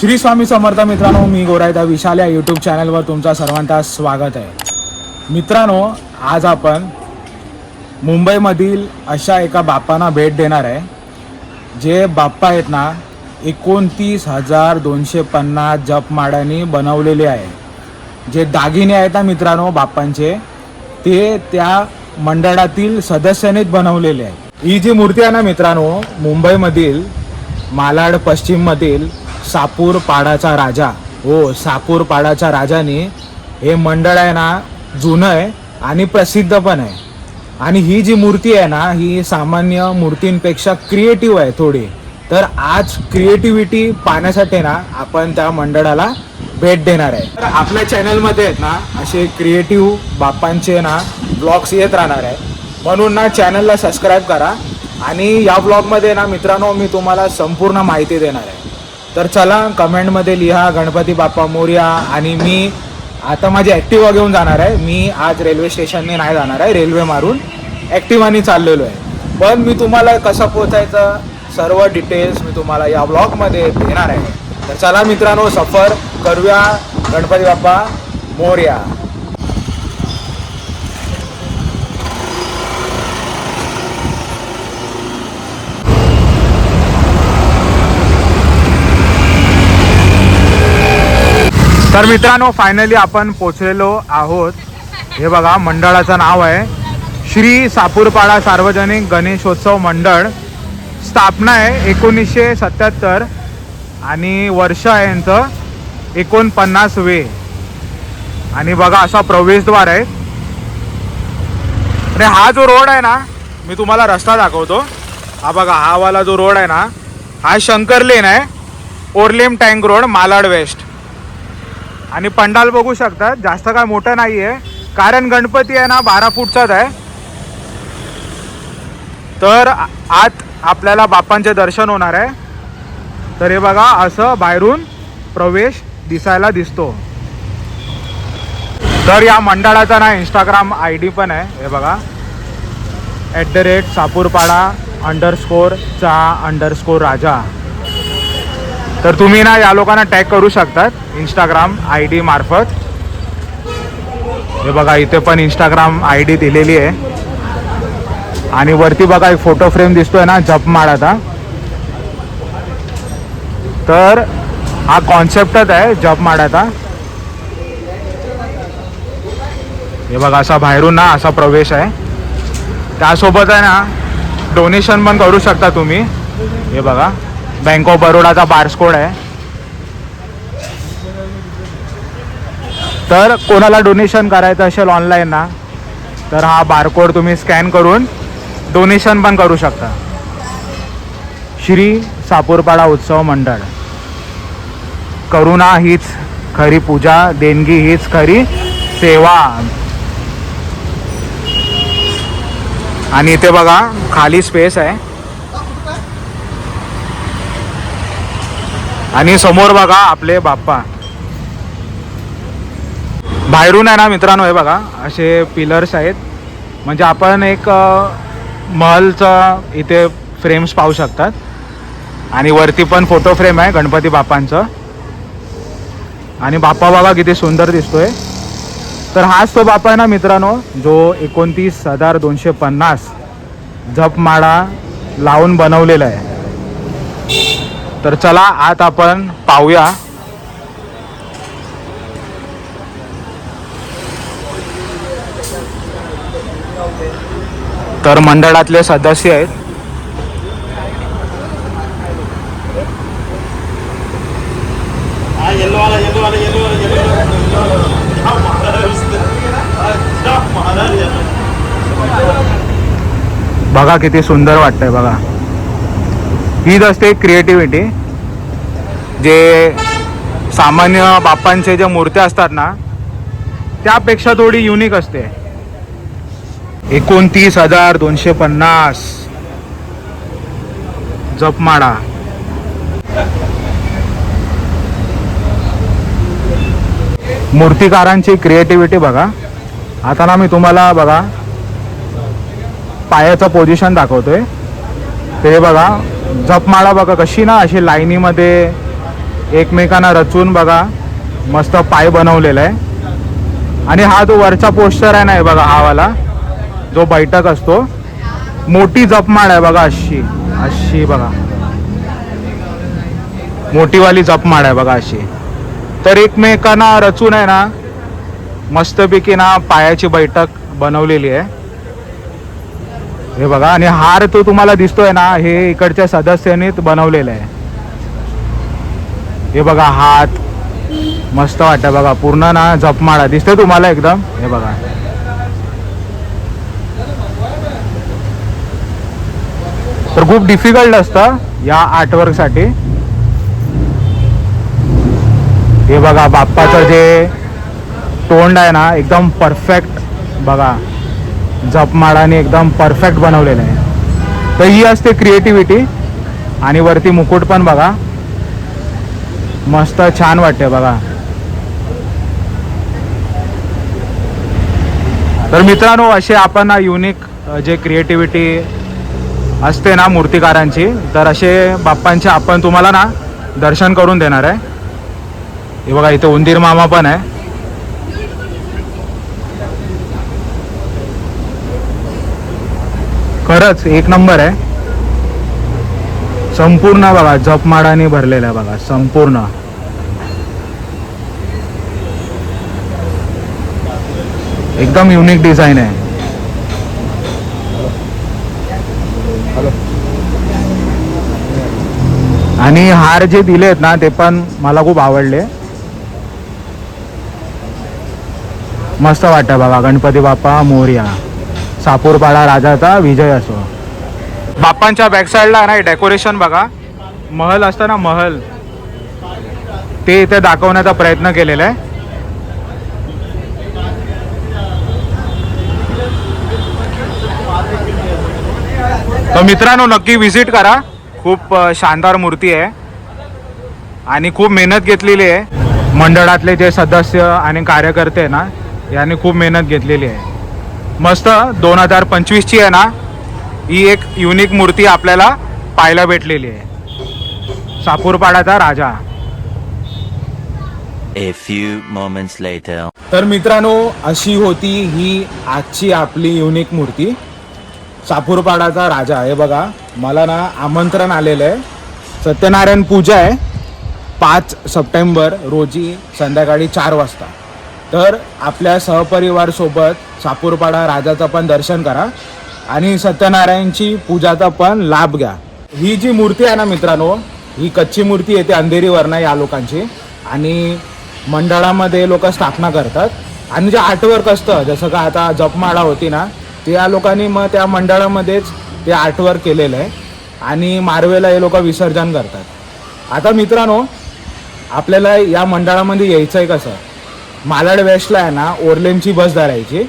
श्री स्वामी समर्थ मित्रांनो मी गोरायदा विशाल या यूट्यूब चॅनलवर तुमचा सर्वांचा स्वागत आहे. मित्रांनो आज आपण मुंबईमधील अशा एका बाप्पांना भेट देणार आहे जे बाप्पा आहेत ना एकोणतीस हजार दोनशे पन्नास जपमाड्यांनी बनवलेले आहे. जे दागिने आहेत ना मित्रांनो बाप्पांचे ते त्या मंडळातील सदस्यांनीच बनवलेले आहे. ही जी मूर्ती आहे ना मित्रांनो मुंबईमधील मालाड पश्चिममधील सापूर पाडाचा राजा. हो सापूर पाडाच्या राजाने हे मंडळ आहे ना जुनं आहे आणि प्रसिद्ध पण आहे. आणि ही जी मूर्ती आहे ना ही सामान्य मूर्तींपेक्षा क्रिएटिव्ह आहे थोडी. तर आज क्रिएटिव्हिटी पाहण्यासाठी ना आपण त्या मंडळाला भेट देणार आहे. तर आपल्या चॅनलमध्ये आहेत ना असे क्रिएटिव्ह बाप्पांचे ना ब्लॉग्स येत राहणार आहे. म्हणून ना चॅनलला सबस्क्राईब करा. आणि या ब्लॉगमध्ये ना मित्रांनो मी तुम्हाला संपूर्ण माहिती देणार आहे. तर चला कमेंटमध्ये लिहा गणपती बाप्पा मोर्या आणि मी आता माझी ॲक्टिवा घेऊन जाणार आहे. मी आज रेल्वे स्टेशनने नाही जाणार आहे रेल्वे मारून. ॲक्टिवानी चाललेलो आहे. पण मी तुम्हाला कसं पोचायचं सर्व डिटेल्स मी तुम्हाला या ब्लॉगमध्ये देणार आहे. तर चला मित्रांनो सफर करूया गणपती बाप्पा मोर्या. तर मित्रांनो फायनली आपण पोचलेलो आहोत. हे बघा मंडळाचं नाव आहे. श्री सापूरपाडा सार्वजनिक गणेशोत्सव मंडळ. स्थापना आहे एकोणीसशे सत्याहत्तर आणि वर्ष आहे यांचं एकोणपन्नास वे आणि बघा असा प्रवेशद्वार आहे. अरे हा जो रोड आहे ना मी तुम्हाला रस्ता दाखवतो. हा बघा हा वाला जो रोड आहे ना हा शंकर लेन आहे. Orlem tank road Malad west. आणि पंडाल बघू शकतात जास्त काय मोठं नाही आहे कारण गणपती आहे ना बारा फूटचाच आहे. तर आत आपल्याला बापांचे दर्शन होणार आहे. तर हे बघा असं बाहेरून प्रवेश दिसायला दिसतो. तर या मंडळाचा ना इंस्टाग्राम आय डी पण आहे हे बघा. At the rate Sapurpada underscore चा अंडरस्कोर राजा. तर तुम्ही ना या लोकांना टॅग करू शकतात. इंस्टाग्राम आय डी मार्फत. हे बघा इथे पण इंस्टाग्राम आय डी दिलेली आहे. आणि वरती बघा एक फोटो फ्रेम दिसतोय ना जपमाळाचा तर हा कॉन्सेप्टच आहे जपमाळ्याचा हे बघा असा बाहेरून ना असा प्रवेश आहे. त्यासोबत आहे ना डोनेशन पण करू शकता तुम्ही. हे बघा. बँक ऑफ बरोडाचा बार्सकोड आहे. तर कोणाला डोनेशन करायचं असेल ऑनलाईन ना तर हा बारकोड तुम्ही स्कॅन करून डोनेशन पण करू शकता. श्री सापूरपाडा उत्सव मंडळ. करुणा हीच खरी पूजा देणगी हीच खरी सेवा. आणि इथे बघा खाली स्पेस आहे. आणि समोर बघा आपले बाप्पा. बाहेरून आहे ना मित्रांनो हे बघा असे पिलर्स आहेत. म्हणजे आपण एक महलचा महलचं इथे फ्रेम्स पाहू शकतात. आणि वरती पण फोटो फ्रेम आहे गणपती बाप्पांचं. आणि बाप्पा बाबा किती सुंदर दिसतोय. तर हाच तो बाप्पा आहे ना मित्रांनो जो एकोणतीस हजार दोनशे पन्नास जपमाळा लावून बनवलेला आहे. तर चला आत आपण पाहूया. तर मंडळातले सदस्य आहेत. बघा किती सुंदर वाटतंय बघा. हीच असते क्रिएटिव्हिटी जे सामान्य बाप्पांचे ज्या मूर्त्या असतात ना त्यापेक्षा थोडी युनिक असते. एकोणतीस हजार दोनशे पन्नास. जपमाळा. मूर्तिकारांची क्रिएटिव्हिटी बघा. आता ना मी तुम्हाला बघा पायाचं पोझिशन दाखवतोय. ते बघा जपमाळा बघा कशी ना अशी लाईनीमध्ये एकमेकांना रचून बघा. मस्त पाय बनवलेला आहे. आणि हा जो वरचा पोस्टर आहे ना हे बघा हा वाला जो बैठक असतो. मोठी जपमाळ आहे बघा अशी अशी बघा. मोठीवाली जपमाळ आहे बघा अशी. तर एकमेकांना रचून आहे ना मस्तपैकी ना पायाची बैठक बनवलेली आहे. हे बघा आणि हार तो तुम्हाला दिसतोय ना हे इकडच्या सदस्यांनी बनवलेलं आहे. हे बघा हात. मस्त वाटतं बघा पूर्ण ना जपमाळा दिसतोय तुम्हाला एकदम. हे बघा. तर खूप डिफिकल्ट असतं या आर्टवर्कसाठी हे बघा बाप्पाचं जे तोंड आहे ना एकदम परफेक्ट बघा. जपमाळाने एकदम परफेक्ट बनवलेलं आहे. तर ही असते क्रिएटिव्हिटी आणि वरती मुकुट पण बघा. मस्त छान वाटते बघा. तर मित्रांनो असे आपण ना युनिक जे क्रिएटिव्हिटी असते ना मूर्तिकारांची तर असे बाप्पांचे आपण तुम्हाला ना दर्शन करून देणार आहे. हे बघा इथे उंदीर मामा पण आहे. खरंच एक नंबर आहे. संपूर्ण बघा जपमाडाने भरलेला आहे बघा संपूर्ण. एकदम युनिक डिझाईन आहे. आणि हार जे दिलेत ना ते पण मला खूप आवडले. मस्त वाटतं बघा गणपती बाप्पा मोर्या. सापूरपाडा राजाचा विजय असो. बाप्पांच्या बॅकसाईडला ना डेकोरेशन बघा. महल असतं ना महल. ते इथे दाखवण्याचा प्रयत्न केलेला आहे. तर मित्रांनो नक्की व्हिजिट करा. खूप शानदार मूर्ती आहे. आणि खूप मेहनत घेतलेली आहे. मंडळातले जे सदस्य आणि कार्यकर्ते आहे ना यांनी खूप मेहनत घेतलेली आहे. मस्त दोन हजार पंचवीसची आहे ना ही एक युनिक मूर्ती आपल्याला पाहायला भेटलेली आहे. सापूरपाडाचा राजा. A few moments later. तर मित्रांनो अशी होती ही आजची आपली युनिक मूर्ती. सापूरपाडाचा राजा हे बघा. मला ना आमंत्रण आलेलं आहे. सत्यनारायण पूजा आहे. पाच सप्टेंबर रोजी संध्याकाळी चार वाजता. तर आपल्या सहपरिवार सोबत सापूरपाडा राजाचं पण दर्शन करा आणि सत्यनारायणची पूजाचा पण लाभ घ्या. ही जी मूर्ती आहे ना मित्रांनो ही कच्ची मूर्ती येते अंधेरीवरनं या लोकांची आणि मंडळामध्ये लोक स्थापना करतात. आणि जे आर्टवर्क असतं जसं का आता जपमाळा होती ना ते या लोकांनी मग त्या मंडळामध्येच ते आर्टवर्क केलेलं आहे आणि मारवेला हे लोक विसर्जन करतात. आता मित्रांनो आपल्याला या मंडळामध्ये यायचं आहे कसं? मालाड वेस्टला आहे ना ओरलेमची बस धरायची.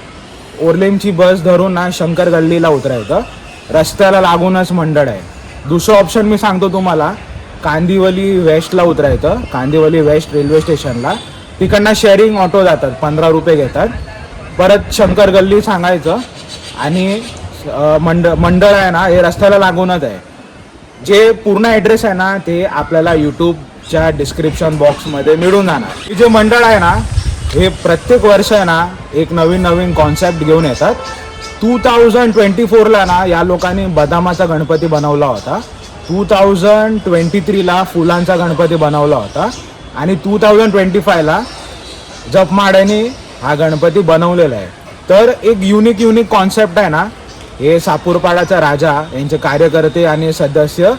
ओरलेमची बस धरून ना शंकर गल्लीला उतरायचं. रस्त्याला लागूनच मंडळ आहे. दुसरं ऑप्शन मी सांगतो तुम्हाला. कांदिवली वेस्टला उतरायचं. कांदिवली वेस्ट रेल्वे स्टेशनला तिकडनं शेअरिंग ऑटो जातात पंधरा रुपये घेतात. परत शंकर गल्ली सांगायचं. आणि मंड मंडळ आहे ना हे रस्त्याला लागूनच आहे. जे पूर्ण ॲड्रेस आहे ना ते आपल्याला यूट्यूबच्या डिस्क्रिप्शन बॉक्समध्ये मिळून जाणार. हे जे मंडळ आहे ना हे प्रत्येक वर्ष आहे ना एक नवीन नवीन कॉन्सेप्ट घेऊन येतात. टू थाउजंड ट्वेंटी फोरला ना या लोकांनी बदामाचा गणपती बनवला होता. टू थाउजंड ट्वेंटी थ्रीला फुलांचा गणपती बनवला होता. आणि टू थाउजंड ट्वेंटी फायला जपमाड्याने हा गणपती बनवलेला आहे. तर एक युनिक युनिक कॉन्सेप्ट आहे ना हे सापूरपाडाचा राजा यांचे कार्यकर्ते आणि सदस्य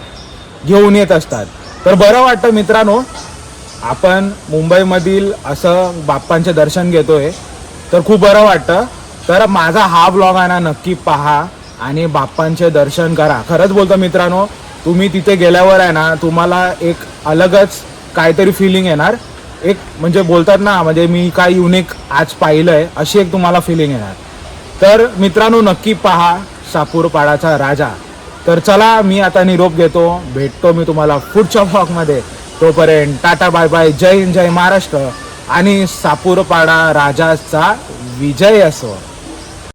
घेऊन येत असतात. तर बरं वाटतं मित्रांनो आपण मुंबईमधील असं बाप्पांचे दर्शन घेतोय तर खूप बरं वाटतं. तर माझा हा ब्लॉग आहे ना नक्की पहा आणि बाप्पांचे दर्शन करा. खरंच बोलतो मित्रांनो तुम्ही तिथे गेल्यावर आहे ना तुम्हाला एक अलगच काहीतरी फिलिंग येणार. एक म्हणजे बोलतात ना म्हणजे मी काय युनिक आज पाहिलंय अशी एक तुम्हाला फिलिंग येणार. तर मित्रांनो नक्की पहा सापूरपाडाचा राजा. तर चला मी आता निरोप घेतो. भेटतो मी तुम्हाला पुढच्या ब्लॉगमध्ये तोपर्यंत टाटा बाय बाय जय हिंद जय महाराष्ट्र. आणि सापूरपाडा राजाचा विजय असो.